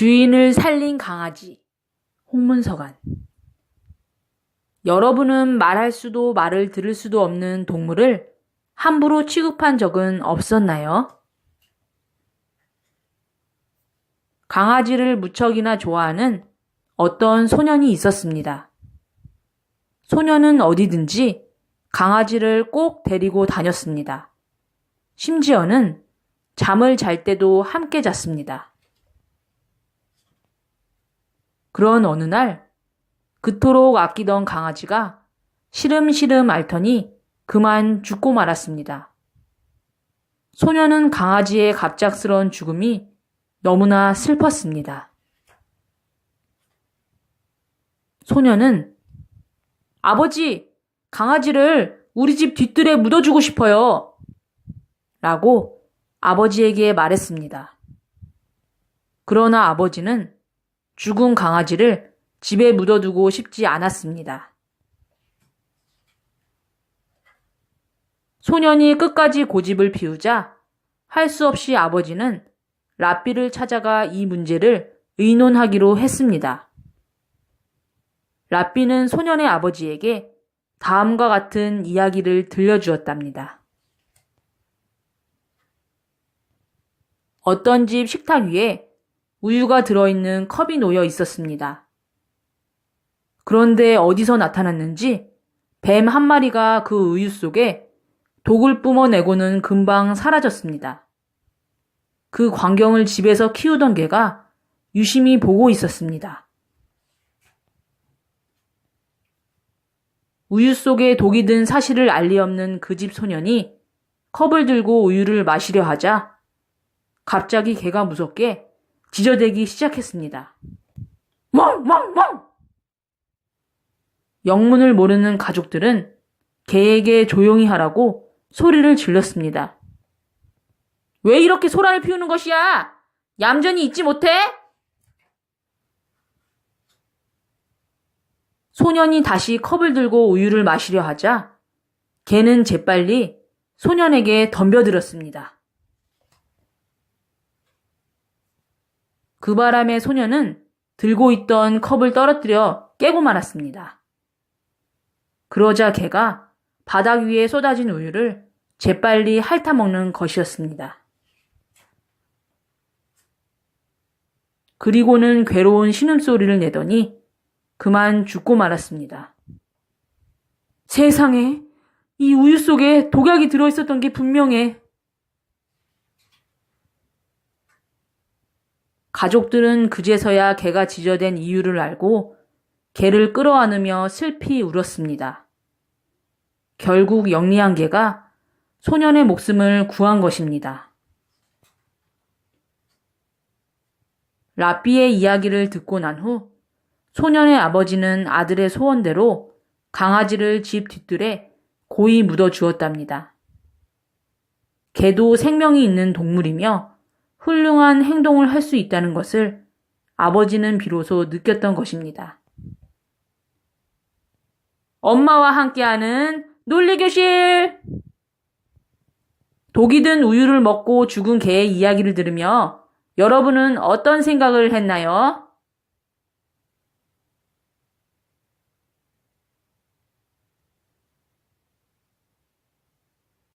주인을 살린 강아지. 홍문서간. 여러분은 말할 수도 말을 들을 수도 없는 동물을 함부로 취급한 적은 없었나요? 강아지를 무척이나 좋아하는 어떤 소년이 있었습니다. 소년은 어디든지 강아지를 꼭 데리고 다녔습니다. 심지어는 잠을 잘 때도 함께 잤습니다. 그런 어느 날 그토록 아끼던 강아지가 시름시름 앓더니 그만 죽고 말았습니다. 소녀는 강아지의 갑작스러운 죽음이 너무나 슬펐습니다. 소녀는 아버지, 강아지를 우리 집 뒤뜰에 묻어주고 싶어요. 라고 아버지에게 말했습니다. 그러나 아버지는 죽은 강아지를 집에 묻어두고 싶지 않았습니다. 소년이 끝까지 고집을 피우자 할 수 없이 아버지는 라삐를 찾아가 이 문제를 의논하기로 했습니다. 라삐는 소년의 아버지에게 다음과 같은 이야기를 들려주었답니다. 어떤 집 식탁 위에 우유가 들어있는 컵이 놓여 있었습니다. 그런데 어디서 나타났는지 뱀 한 마리가 그 우유 속에 독을 뿜어내고는 금방 사라졌습니다. 그 광경을 집에서 키우던 개가 유심히 보고 있었습니다. 우유 속에 독이 든 사실을 알리 없는 그 집 소년이 컵을 들고 우유를 마시려 하자 갑자기 개가 무섭게 지저대기 시작했습니다. 멍멍멍! 영문을 모르는 가족들은 개에게 조용히 하라고 소리를 질렀습니다. 왜 이렇게 소란을 피우는 것이야? 얌전히 있지 못해? 소년이 다시 컵을 들고 우유를 마시려 하자 개는 재빨리 소년에게 덤벼들었습니다. 그 바람에 소년은 들고 있던 컵을 떨어뜨려 깨고 말았습니다. 그러자 개가 바닥 위에 쏟아진 우유를 재빨리 핥아먹는 것이었습니다. 그리고는 괴로운 신음소리를 내더니 그만 죽고 말았습니다. 세상에, 이 우유 속에 독약이 들어있었던 게 분명해. 가족들은 그제서야 개가 지저댄 이유를 알고 개를 끌어안으며 슬피 울었습니다. 결국 영리한 개가 소년의 목숨을 구한 것입니다. 라삐의 이야기를 듣고 난 후 소년의 아버지는 아들의 소원대로 강아지를 집 뒤뜰에 고이 묻어 주었답니다. 개도 생명이 있는 동물이며 훌륭한 행동을 할 수 있다는 것을 아버지는 비로소 느꼈던 것입니다. 엄마와 함께하는 논리교실! 독이 든 우유를 먹고 죽은 개의 이야기를 들으며 여러분은 어떤 생각을 했나요?